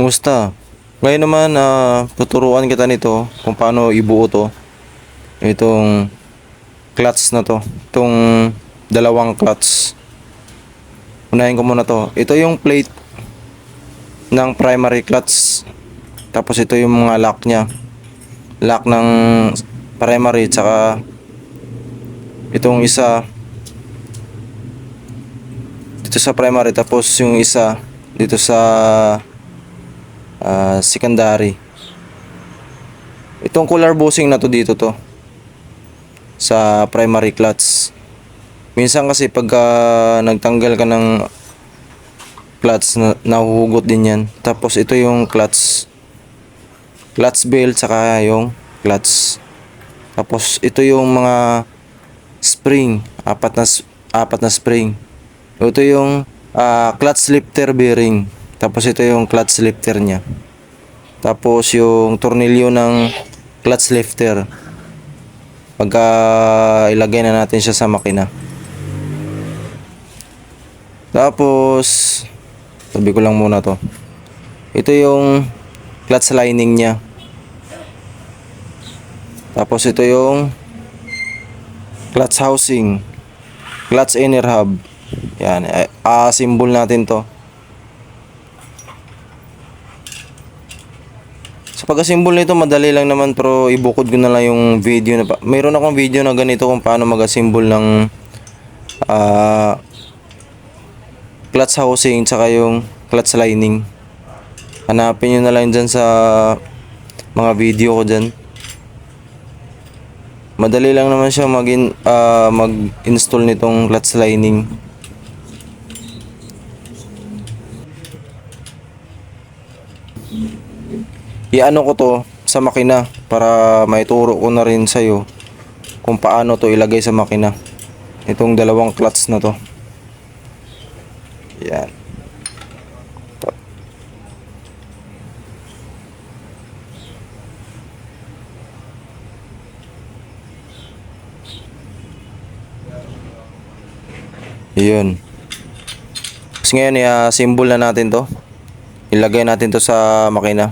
Kumusta? Ngayon naman, ah, tuturuan kita nito kung paano ibuo to. Itong clutch na to. Itong dalawang clutch. Unahin ko muna to. Ito yung plate ng primary clutch. Tapos ito yung mga lock niya. Lock ng primary tsaka itong isa dito sa primary tapos yung isa dito sa ah, secondary. Itong cooler bushing na to dito to sa primary clutch. Minsan kasi pagka nagtanggal ka ng clutch na nahuhugot din yan. Tapos ito yung clutch clutch belt saka yung clutch. Tapos ito yung mga spring, apat na apat na spring. Ito yung ah, clutch lifter bearing. Tapos ito yung clutch lifter niya. Tapos yung tornilyo ng clutch lifter. Pagka ilagay na natin siya sa makina. Tapos tabi ko lang muna to. Ito yung clutch lining niya. Tapos ito yung clutch housing, clutch inner hub. Yan, eh, a-symbol natin to. Pag-assemble nito, madali lang naman pero ibukod ko na lang yung video na. Mayroon akong video na ganito kung paano mag-assemble ng ah clutch housing tsaka yung clutch lining. Hanapin nyo na lang dyan sa mga video ko dyan. Madali lang naman siya mag mag-install nitong clutch lining. Iano ko to sa makina para maituro ko na rin sa'yo kung paano to ilagay sa makina. Itong dalawang clutch na to. Yan. Yun. Tapos ngayon, i-symbol na natin to. Ilagay natin to sa makina.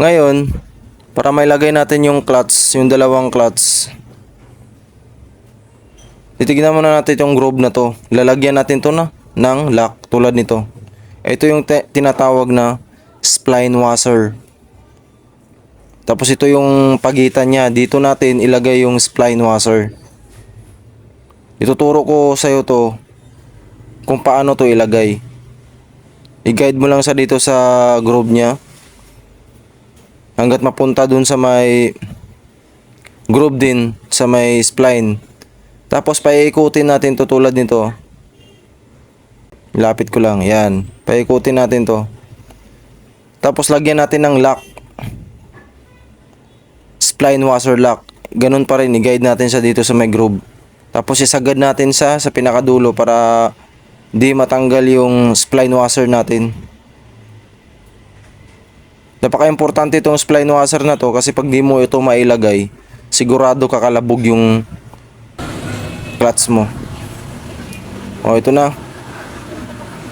Ngayon, para may lagay natin yung clutch, yung dalawang clutch. Titignan muna natin yung groove na to. Lalagyan natin to na ng lock tulad nito. Ito yung tinatawag na spline washer. Tapos ito yung pagitan niya. Dito natin ilagay yung spline washer. Ituturo ko sa iyo to kung paano to ilagay. I-guide mo lang sa dito sa groove niya hanggat mapunta dun sa may groove din sa may spline. Tapos paikutin natin to tulad nito. Lapit ko lang, yan. Paikutin natin to. Tapos lagyan natin ng lock. Spline washer lock. Ganun pa rin, i-guide natin siya dito sa may groove. Tapos isagad natin sa sa pinakadulo para di matanggal yung spline washer natin. Napaka-importante itong spline washer na to kasi pag di mo ito mailagay, sigurado kakalabog yung clutch mo. O, ito na.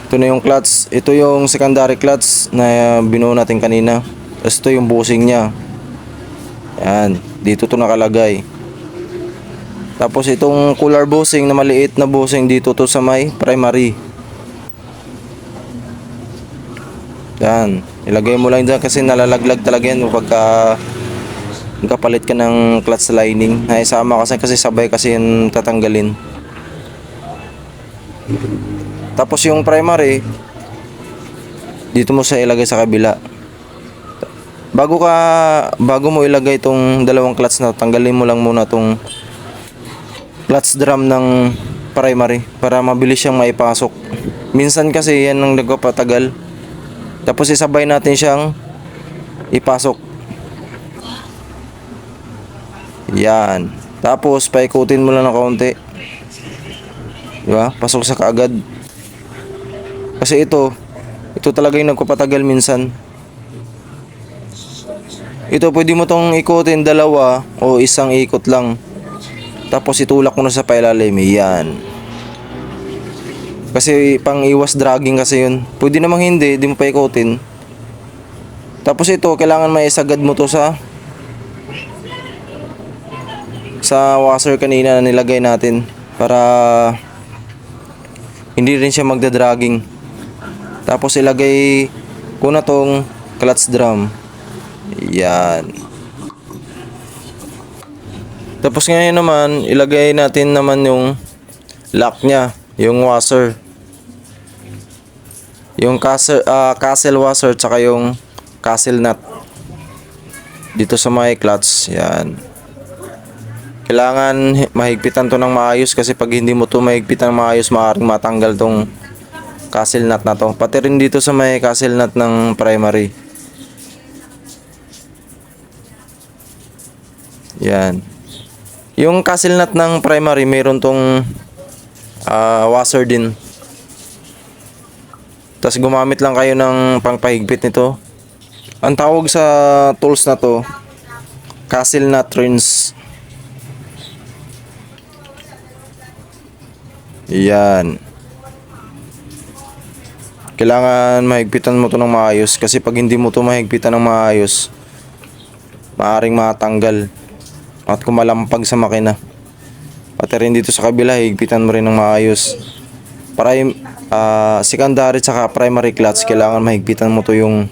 Ito na yung clutch. Ito yung secondary clutch na binuo natin kanina. Tapos ito yung bushing niya. Yan. Dito to nakalagay. Tapos itong cooler bushing na maliit na bushing dito to sa may primary. Yan. Ilagay mo lang dyan kasi nalalaglag talaga yan pagka nagkapalit ka ng clutch lining. Naisama kasi kasi sabay kasi yung tatanggalin. Tapos yung primary, dito mo siya ilagay sa kabila. Bago ka bago mo ilagay itong dalawang clutch na tanggalin mo lang muna itong clutch drum ng primary para mabilis siyang maipasok. Minsan kasi yan ang nagpapatagal. Tapos isabay natin siyang ipasok. Yan. Tapos paikutin mo lang ng kaunti. Di ba? Pasok sa kaagad. Kasi ito, ito talaga yung nagpapatagal minsan. Ito pwede mo tong ikutin dalawa o isang ikot lang. Tapos itulak mo na sa pailalim. Yan. Kasi pang iwas dragging kasi yun. Pwede namang hindi, di mo pa ikutin. Tapos ito, kailangan maisagad mo to sa sa washer kanina na nilagay natin para hindi rin siya magda-dragging. Tapos ilagay ko na tong clutch drum. Yan. Tapos ngayon naman, ilagay natin naman yung lock niya, yung washer. Yung castle, ah, castle washer tsaka yung castle nut. Dito sa may clutch, yan. Kailangan hi- mahigpitan to ng maayos kasi pag hindi mo to mahigpitan ng maayos, maaaring matanggal tong castle nut na to. Pati rin dito sa may castle nut ng primary. Yan. Yung castle nut ng primary, meron tong ah, washer din. Tapos gumamit lang kayo ng pangpahigpit nito. Ang tawag sa tools na to, castle nut rinse. Yan. Kailangan mahigpitan mo to ng maayos kasi pag hindi mo to mahigpitan ng maayos, maaring matanggal at kumalampag sa makina. Pati rin dito sa kabila, higpitan mo rin ng maayos. Para yung ah, secondary tsaka primary clutch, kailangan mahigpitan mo to yung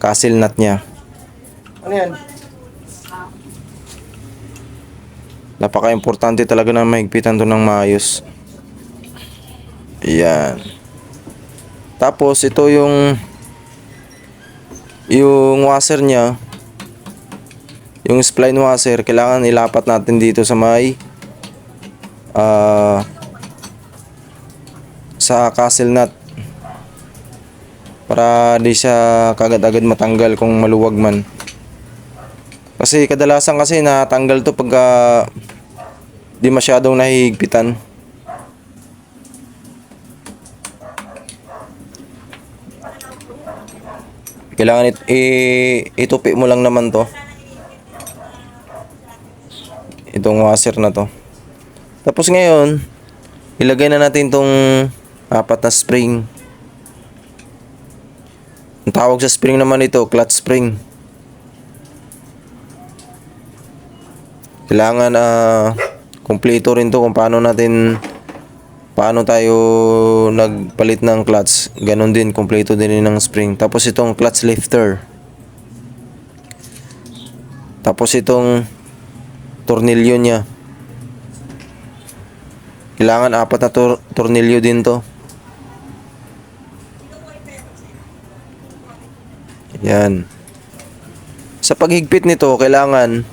castle nut niya. Ano yan? Napaka-importante talaga na mahigpitan to ng maayos. Yan. Tapos ito yung yung washer niya yung spline washer kailangan ilapat natin dito sa may ah sa castle nut para di siya kagad-agad matanggal kung maluwag man kasi kadalasan kasi natanggal to pagka di masyadong nahihigpitan. Kailangan it, i- itupi mo lang naman to. Itong washer na to. Tapos ngayon, ilagay na natin tong apat na spring. Ang tawag sa spring naman ito, clutch spring. Kailangan ah kumpleto rin to kung paano natin paano tayo nagpalit ng clutch. Ganon din, kumpleto din ng spring. Tapos itong clutch lifter. Tapos itong tornilyo niya. Kailangan apat na tor- tornilyo din to. Yan. Sa paghigpit nito, kailangan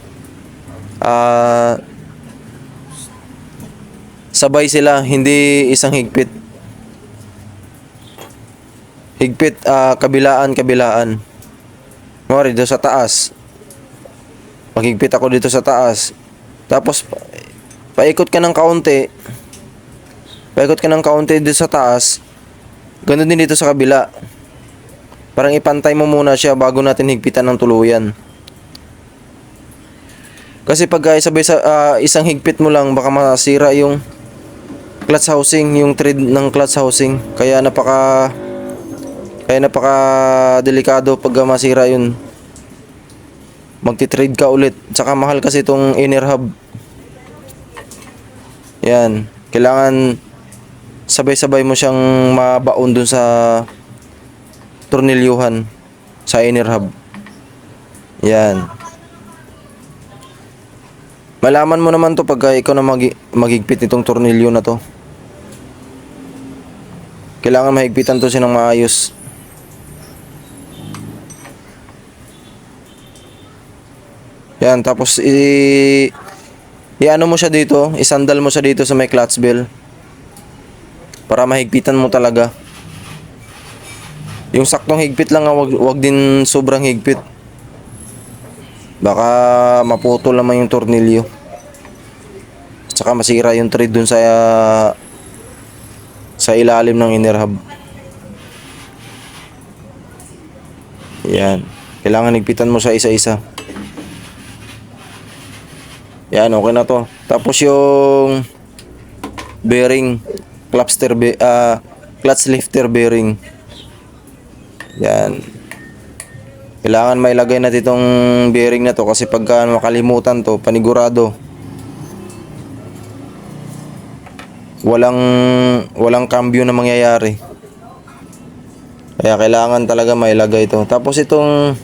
ah sabay sila, hindi isang higpit. Higpit ah, kabilaan kabilaan. Mori dito sa taas. Maghigpit ako dito sa taas. Tapos pa- paikot ka ng kaunti. Paikot ka ng kaunti dito sa taas. Ganun din dito sa kabila. Parang ipantay mo muna siya bago natin higpitan ng tuluyan. Kasi pag ah, sabay sa ah, isang higpit mo lang baka masira yung clutch housing, yung thread ng clutch housing. Kaya napaka kaya napaka delikado pag masira yun. Magti-trade ka ulit. Tsaka mahal kasi itong inner hub. Yan. Kailangan sabay-sabay mo siyang mabaon dun sa tornilyuhan sa inner hub. Yan. Malaman mo naman to pagka ikaw na magi- magigpit nitong tornilyo na to. Kailangan mahigpitan to siya ng maayos. Yan, tapos i... I-ano mo siya dito, isandal mo siya dito sa may clutch bell. Para mahigpitan mo talaga. Yung saktong higpit lang, ah, wag, wag din sobrang higpit. Baka maputol naman yung tornilyo. Tsaka masira yung thread dun sa sa ilalim ng inner hub. Yan. Kailangan higpitan mo sa isa-isa. Yan, okay na to. Tapos yung bearing, cluster, ah, clutch lifter bearing. Yan. Kailangan mailagay natin itong bearing na to kasi pagka makalimutan to, panigurado. Walang walang cambio na mangyayari. Kaya kailangan talaga mailagay ito. Tapos itong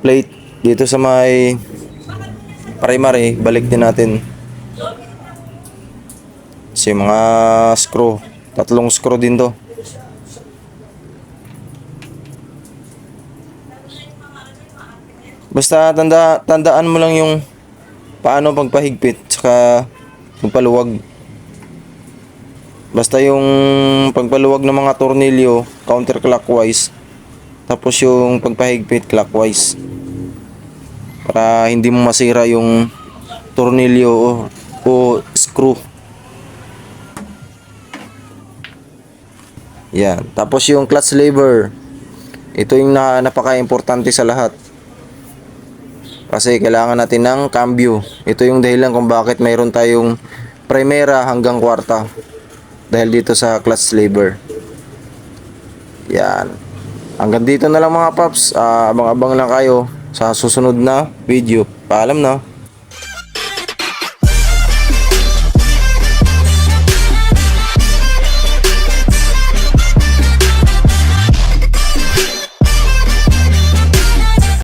plate dito sa may primary, balik din natin. Kasi mga screw, tatlong screw din to. Basta tanda, tandaan mo lang yung paano pagpahigpit tsaka pagpaluwag. Basta yung pagpaluwag ng mga tornilyo counterclockwise tapos yung pagpahigpit clockwise para hindi mo masira yung tornilyo o, o screw. Yan. Tapos yung clutch lever. Ito yung na, napaka-importante sa lahat. Kasi kailangan natin ng cambio. Ito yung dahilan kung bakit mayroon tayong primera hanggang kwarta. Dahil dito sa clutch lever. Yan. Hanggang dito na lang mga paps. Ah, abang-abang lang kayo sa susunod na video. Paalam na.